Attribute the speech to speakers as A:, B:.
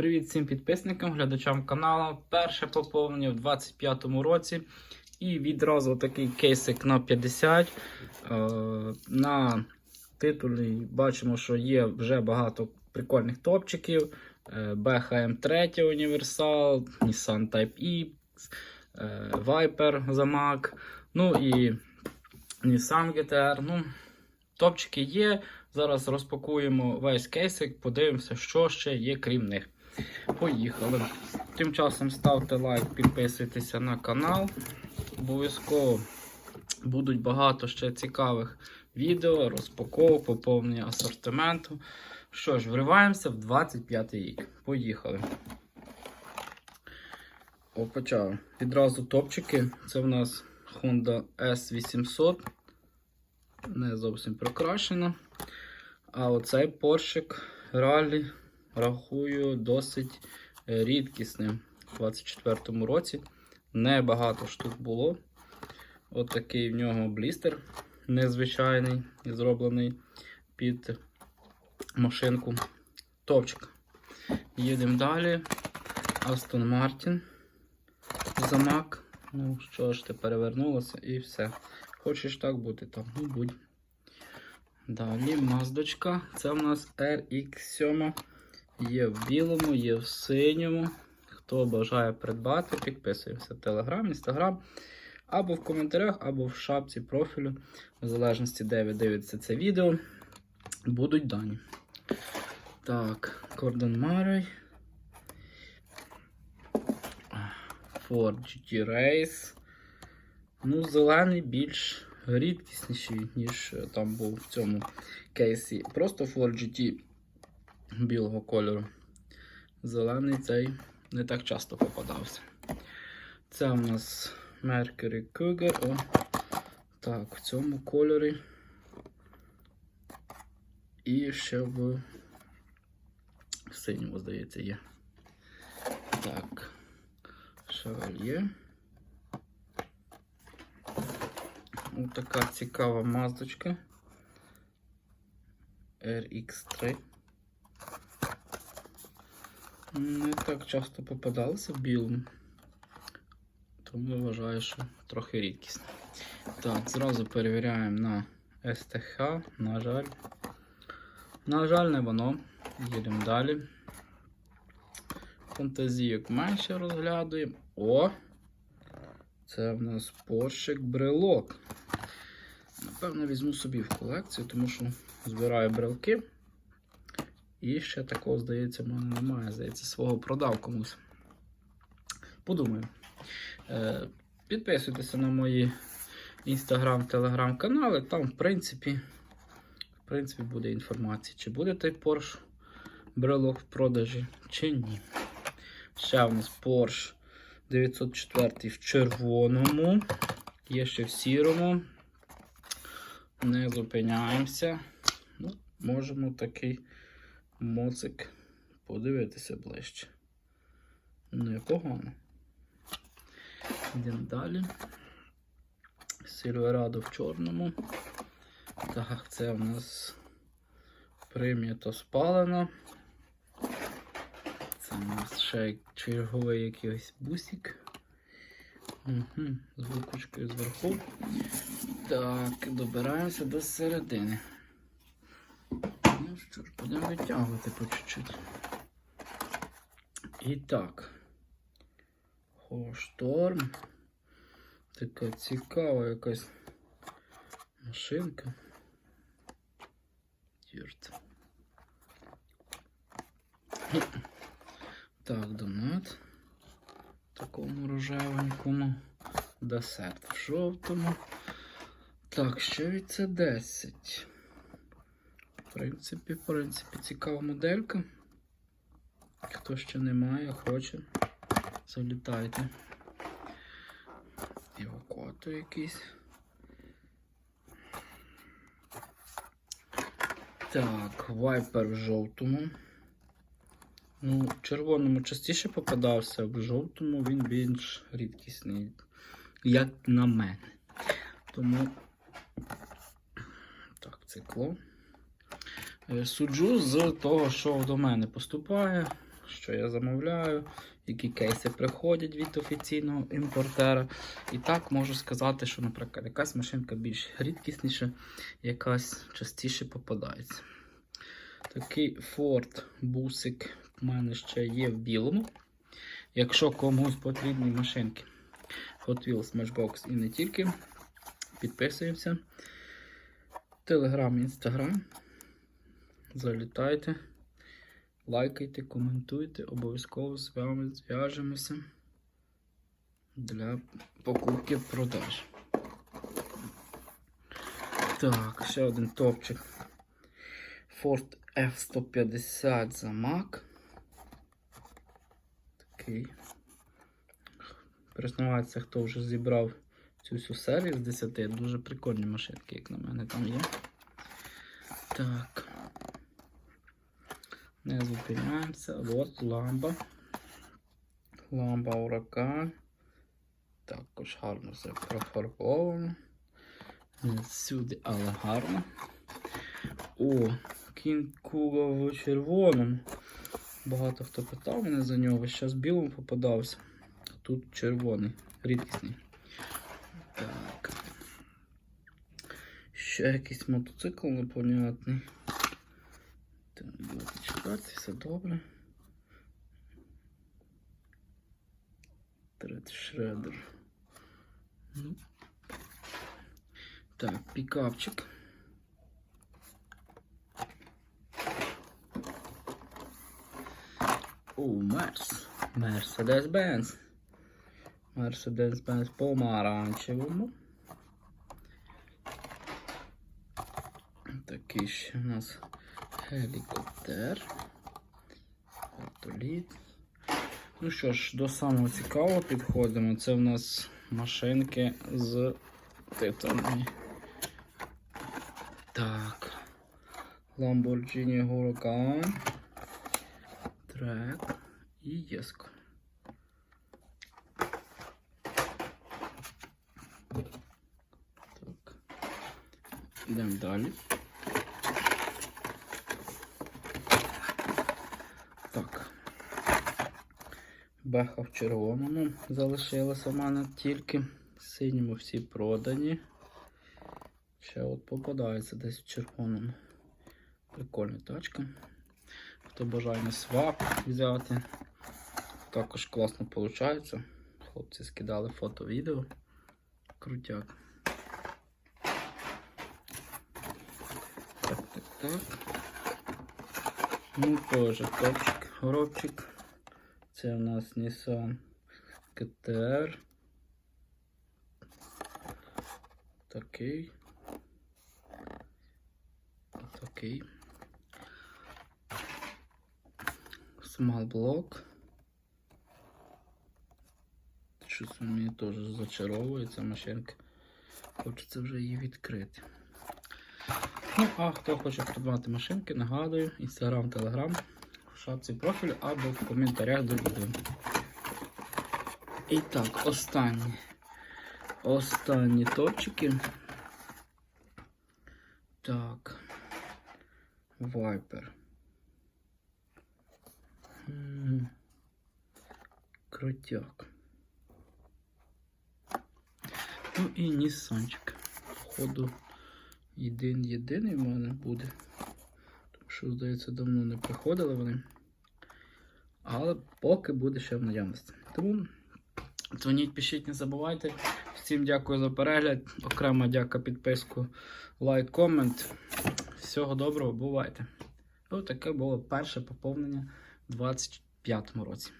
A: Привіт всім підписникам, глядачам каналу. Перше поповнення в 2025 році. І відразу такий кейсик на 50. Е, на титулі бачимо, що є вже багато прикольних топчиків. Е, BHM 3 універсал, Nissan Type X, е, Viper Zamag, ну і Nissan GTR. Ну, топчики є. Зараз розпакуємо весь кейсик, подивимося, що ще є крім них. Поїхали. Тим часом ставте лайк, підписуйтеся на канал. Обов'язково будуть багато ще цікавих відео, розпаковок, поповнення асортименту. Що ж, вриваємося в 25 рік. Поїхали. О. Відразу топчики. Це в нас Honda S800. Не зовсім прокрашена. А оцей поршик ралі рахую досить е, рідкісним у 24-му році. Небагато штук було. От такий в нього блістер незвичайний, зроблений під машинку. Топчик. Їдемо далі. Aston Martin. Замак. Ну що ж, ти перевернулося і все. Хочеш так бути, так, ну будь. Далі маздочка. Це в нас RX7. Є в білому, є в синьому. Хто бажає придбати, підписуємося. в Телеграм, інстаграм. Або в коментарях, або в шапці профілю. В залежності, де ви дивитеся це відео. Будуть дані. Так, Кордон Марей. Ford GT Race. Ну, зелений більш рідкісніший, ніж е, там був в цьому кейсі. Просто Ford GT білого кольору. Зелений цей не так часто попадався. Це у нас Mercury Cougar. О, так, в цьому кольорі. І ще в синьому, здається, є. Так, Chevrolet. Ось така цікава маздочка. RX3. Не так часто попадалися в білому. Тому вважаю, що трохи рідкісне. Так, зразу перевіряємо на СТХ. На жаль. На жаль, не воно. Їдемо далі. Фантазійок менше розглядуємо. О! Це в нас поршик брелок. Напевно, візьму собі в колекцію, тому що збираю брелки. І ще такого, здається, в мене немає. Здається, свого продав комусь. Подумаю. Е, Підписуйтеся на мої інстаграм, телеграм канали. Там, в принципі, в принципі, буде інформація, чи буде той Porsche брелок в продажі, чи ні. Ще у нас Porsche 904 в червоному. Є ще в сірому. Не зупиняємося. Ну, Можемо такий моцик подивитися ближче. Ну, Непогано. Йдемо далі. Сильверадо в чорному. Так, це у нас прим'ято спалено. Це у нас ще черговий якийсь бусик. Угу, з вилкочкою зверху. Так, добираємося до середини. Що ж, будемо витягувати по чуть-чуть. І так. Хошторм. Така цікава якась машинка. Дірт. Так, донат. Такому рожевенькому. Десерт в жовтому. Так, що від це 10? В принципі, принципі, цікава моделька. Хто ще не має, хоче, залітайте. Евакуатор якийсь. Так, вайпер в жовтому. Ну, в червоному частіше попадався, в жовтому він більш рідкісний, як на мене. Тому так, цикло. Е, Суджу з того, що до мене поступає, що я замовляю, які кейси приходять від офіційного імпортера. І так можу сказати, що, наприклад, якась машинка більш рідкісніша, якась частіше попадається. Такий Ford бусик в мене ще є в білому. Якщо комусь потрібні машинки Hot Wheels Matchbox і не тільки, підписуємося. Телеграм, інстаграм. Залітайте, лайкайте, коментуйте, обов'язково з вами зв'яжемося для покупки продаж. Так, ще один топчик. Ford F150 за Mac. Такий. Признавається, хто вже зібрав цю всю серію з 10. Дуже прикольні машинки, як на мене там є. Так. Не зупиняємося. От ламба. Ламба ураган. Також гарно все профарбовано. Не всюди, але гарно. О, кінг Куга в червоному. Багато хто питав мене за нього. Зараз білому попадався. Тут червоний, рідкісний. Так. Ще якийсь мотоцикл непонятний. Так, все добре. Тред шредер. Ну. Так, пікапчик. О, Мерс. Мерседес-Бенц. Мерседес-Бенц помаранчевому. Такий ще у нас гелікоптер. Вертоліт. Ну що ж, до самого цікавого підходимо. Це в нас машинки з титанами. Так. Lamborghini Huracan. Трек і Єско. Так. Йдемо далі. Так. Беха в червоному залишилася в мене тільки. Синьому всі продані. Ще от попадається десь в червоному. Прикольна тачка. Хто бажає на свап взяти. Також класно виходить. Хлопці скидали фото відео. Крутяк. Так, так, так. Ну, теж топчик, горобчик. Це у нас Nissan GTR. Такий. Такий. Block. Щось мені теж зачаровує ця машинка. Хочеться вже її відкрити. Ну, а хто хоче придбати машинки, нагадую, інстаграм, телеграм, шапці профілю або в коментарях до відео. І так, останні. Останні топчики. Так. М, Крутяк. Ну і Нісанчик. Походу, єдин єдиний в мене буде. Що, здається, давно не приходили вони. Але поки буде ще в наявності. Тому дзвоніть, пишіть, не забувайте. Всім дякую за перегляд. Окрема дяка, підписку, лайк, комент. Всього доброго, бувайте. Ось таке було перше поповнення у 2025 році.